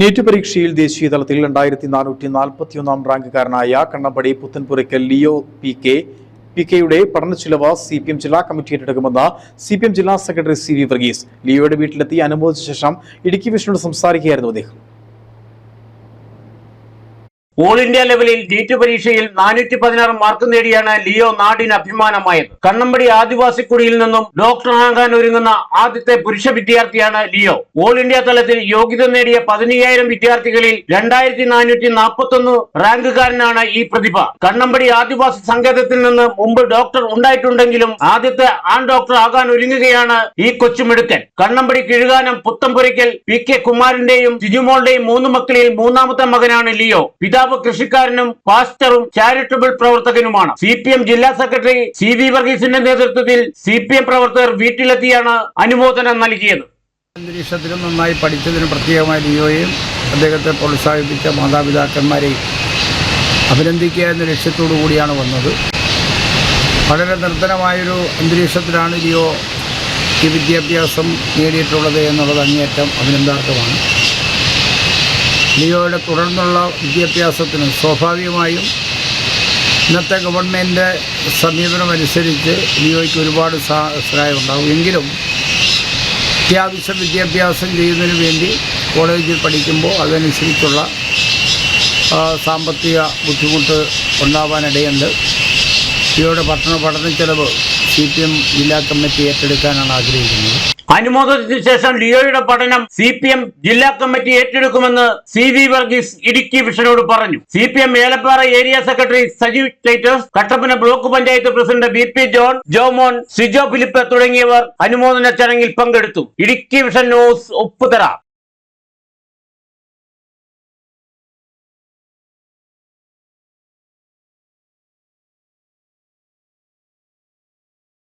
NEET പരീക്ഷയിൽ ദേശീയ തലത്തിൽ രണ്ടായിരത്തി നാനൂറ്റി നാൽപ്പത്തിയൊന്നാം റാങ്കുകാരനായ Kannampady Puthenpurackal Leo P K. P കെയുടെ പഠന ചിലവ് സി പി എം ജില്ലാ കമ്മിറ്റി ഏറ്റെടുക്കുമെന്ന് സി പി എം ജില്ലാ സെക്രട്ടറി സി വി വർഗീസ്. ലിയോയുടെ വീട്ടിലെത്തി അനുമോദിച്ച ശേഷം ഇടുക്കി വിഷനോട് സംസാരിക്കുകയായിരുന്നു അദ്ദേഹം. ഓൾ ഇന്ത്യ ലെവലിൽ നീറ്റ് പരീക്ഷയിൽ നാനൂറ്റി പതിനാറ് മാർക്ക് നേടിയാണ് ലിയോ നാടിന് അഭിമാനമായത്. കണ്ണമ്പടി ആദിവാസി കുടിയിൽ നിന്നും ഡോക്ടറാകാൻ ഒരുങ്ങുന്ന ആദ്യത്തെ പുരുഷ വിദ്യാർത്ഥിയാണ് ലിയോ. ഓൾ ഇന്ത്യ തലത്തിൽ യോഗ്യത നേടിയ പതിനയ്യായിരം വിദ്യാർത്ഥികളിൽ രണ്ടായിരത്തി നാനൂറ്റി നാൽപ്പത്തി ഒന്ന് റാങ്കുകാരനാണ് ഈ പ്രതിഭ. കണ്ണമ്പടി ആദിവാസി സങ്കേതത്തിൽ നിന്ന് മുമ്പ് ഡോക്ടർ ഉണ്ടായിട്ടുണ്ടെങ്കിലും ആദ്യത്തെ ആൺ ഡോക്ടർ ആകാൻ ഒരുങ്ങുകയാണ് ഈ കൊച്ചുമിടുക്കൻ. കണ്ണമ്പടി കിഴുകാനം പുത്തംപുരയ്ക്കൽ പി കെ കുമാരന്റെയും ജിജുമോളുടെയും മൂന്ന് മക്കളിൽ മൂന്നാമത്തെ മകനാണ് ലിയോ. പിതാവ് കൃഷിക്കാരനും പാസ്റ്ററും ചാരിറ്റബിൾ പ്രവർത്തകനുമാണ്. സി പി എം ജില്ലാ സെക്രട്ടറി സി വി വർഗീസിന്റെ നേതൃത്വത്തിൽ സി പി എം പ്രവർത്തകർ വീട്ടിലെത്തിയാണ് അനുമോദനം നൽകിയത്. അന്തരീക്ഷത്തിലും നന്നായി പഠിച്ചതിന് പ്രത്യേകമായി ലിയോയും അദ്ദേഹത്തെ പ്രോത്സാഹിപ്പിച്ച മാതാപിതാക്കന്മാരെയും അഭിനന്ദിക്കുക എന്ന ലക്ഷ്യത്തോടു കൂടിയാണ് വന്നത്. വളരെ നിർദ്ധനമായൊരു അന്തരീക്ഷത്തിലാണ് ലിയോ ഈ വിദ്യാഭ്യാസം നേടിയിട്ടുള്ളത് എന്നുള്ളത് അങ്ങേയറ്റം അഭിനന്ദാർഹമാണ്. ലിയോയുടെ തുടർന്നുള്ള വിദ്യാഭ്യാസത്തിന് സ്വാഭാവികമായും ഇന്നത്തെ ഗവൺമെന്റ് സമീപനമനുസരിച്ച് ലിയോയ്ക്ക് ഒരുപാട് സഹായം ഉണ്ടാകും എങ്കിലും അത്യാവശ്യം വിദ്യാഭ്യാസം ചെയ്യുന്നതിന് വേണ്ടി കോളേജിൽ പഠിക്കുമ്പോൾ അതനുസരിച്ചുള്ള സാമ്പത്തിക ബുദ്ധിമുട്ട് ഉണ്ടാവാനിടയുണ്ട്. ഇവയുടെ ഭക്ഷണ പഠന ചെലവ് സി പി എം ജില്ലാ കമ്മിറ്റി ഏറ്റെടുക്കാനാണ് ആഗ്രഹിക്കുന്നത്. അനുമോദനത്തിന് ശേഷം ലിയോയുടെ പഠനം സി പി എം ജില്ലാ കമ്മിറ്റി ഏറ്റെടുക്കുമെന്ന് സി വി വർഗീസ് ഇടുക്കി വിഷനോട് പറഞ്ഞു. C P M Elappara area secretary Sajeev Titus Kattappana block panchayat president B P John Jomon Sijo Philip തുടങ്ങിയവർ അനുമോദന ചടങ്ങിൽ പങ്കെടുത്തു. Idukki vision news Upputhara.